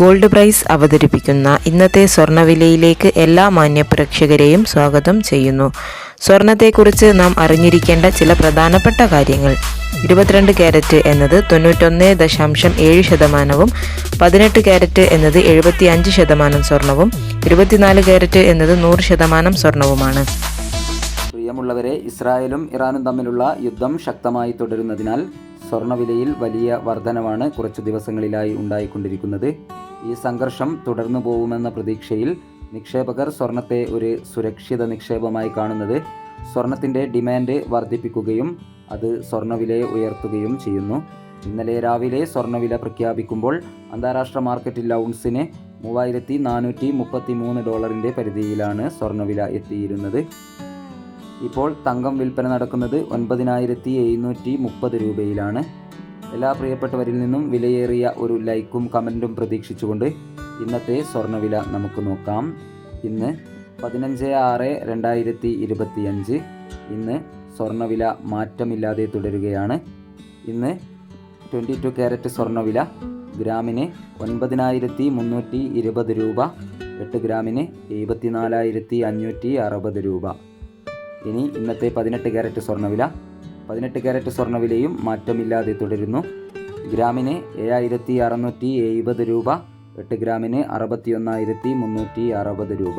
Gold price അവതരിപ്പിക്കുന്ന ഇന്നത്തെ സ്വർണവിലയിലേക്ക് എല്ലാ മാന്യപ്രേക്ഷകരെയും സ്വാഗതം ചെയ്യുന്നു. സ്വർണത്തെക്കുറിച്ച് നാം അറിഞ്ഞിരിക്കേണ്ട ചില പ്രധാനപ്പെട്ട കാര്യങ്ങൾ. ഇരുപത്തിരണ്ട് ക്യാരറ്റ് എന്നത് തൊണ്ണൂറ്റൊന്ന് ദശാംശം ഏഴ് ശതമാനവും പതിനെട്ട് ക്യാരറ്റ് എന്നത് എഴുപത്തി അഞ്ച് ശതമാനം സ്വർണവും ഇരുപത്തിനാല് ക്യാരറ്റ് എന്നത് നൂറ് ശതമാനം സ്വർണവുമാണ്. പ്രിയമുള്ളവരെ ഇസ്രായേലും ഇറാനും തമ്മിലുള്ള യുദ്ധം ശക്തമായി തുടരുന്നതിനാൽ സ്വർണവിലയിൽ വലിയ വർധനവാണ് കുറച്ചു ദിവസങ്ങളിലായി ഉണ്ടായിക്കൊണ്ടിരിക്കുന്നത്. ഈ സംഘർഷം തുടർന്നു പോകുമെന്ന പ്രതീക്ഷയിൽ നിക്ഷേപകർ സ്വർണത്തെ ഒരു സുരക്ഷിത നിക്ഷേപമായി കാണുന്നത് സ്വർണത്തിന്റെ ഡിമാൻഡ് വർദ്ധിപ്പിക്കുകയും അത് സ്വർണവിലയെ ഉയർത്തുകയും ചെയ്യുന്നു. ഇന്നലെ രാവിലെ സ്വർണവില പ്രഖ്യാപിക്കുമ്പോൾ അന്താരാഷ്ട്ര മാർക്കറ്റിൽ ഔൺസിന് മൂവായിരത്തി നാനൂറ്റി മുപ്പത്തി മൂന്ന് ഡോളറിന്റെ പരിധിയിലാണ് സ്വർണവില എത്തിയിരുന്നത്. ഇപ്പോൾ തങ്കം വിൽപ്പന നടക്കുന്നത് ഒൻപതിനായിരത്തി എഴുന്നൂറ്റി മുപ്പത് രൂപയിലാണ്. എല്ലാ പ്രിയപ്പെട്ടവരിൽ നിന്നും വിലയേറിയ ഒരു ലൈക്കും കമന്റും പ്രതീക്ഷിച്ചുകൊണ്ട് ഇന്നത്തെ സ്വർണവില നമുക്ക് നോക്കാം. ഇന്ന് പതിനഞ്ച് ആറ് രണ്ടായിരത്തി ഇരുപത്തിയഞ്ച്. ഇന്ന് സ്വർണവില മാറ്റമില്ലാതെ തുടരുകയാണ്. ഇന്ന് ട്വന്റി ടു ക്യാരറ്റ് സ്വർണവില ഗ്രാമിന് ഒൻപതിനായിരത്തി മുന്നൂറ്റി ഇരുപത് രൂപ എട്ട് ഗ്രാമിന് എഴുപത്തിനാലായിരത്തി അഞ്ഞൂറ്റി അറുപത് രൂപ. ഇനി ഇന്നത്തെ പതിനെട്ട് ക്യാരറ്റ് സ്വർണവില പതിനെട്ട് ക്യാരറ്റ് സ്വർണവിലയും മാറ്റമില്ലാതെ തുടരുന്നു. ഗ്രാമിന് ഏഴായിരത്തി അറുന്നൂറ്റി എഴുപത് രൂപ എട്ട് ഗ്രാമിന് അറുപത്തി ഒന്നായിരത്തി മുന്നൂറ്റി അറുപത് രൂപ.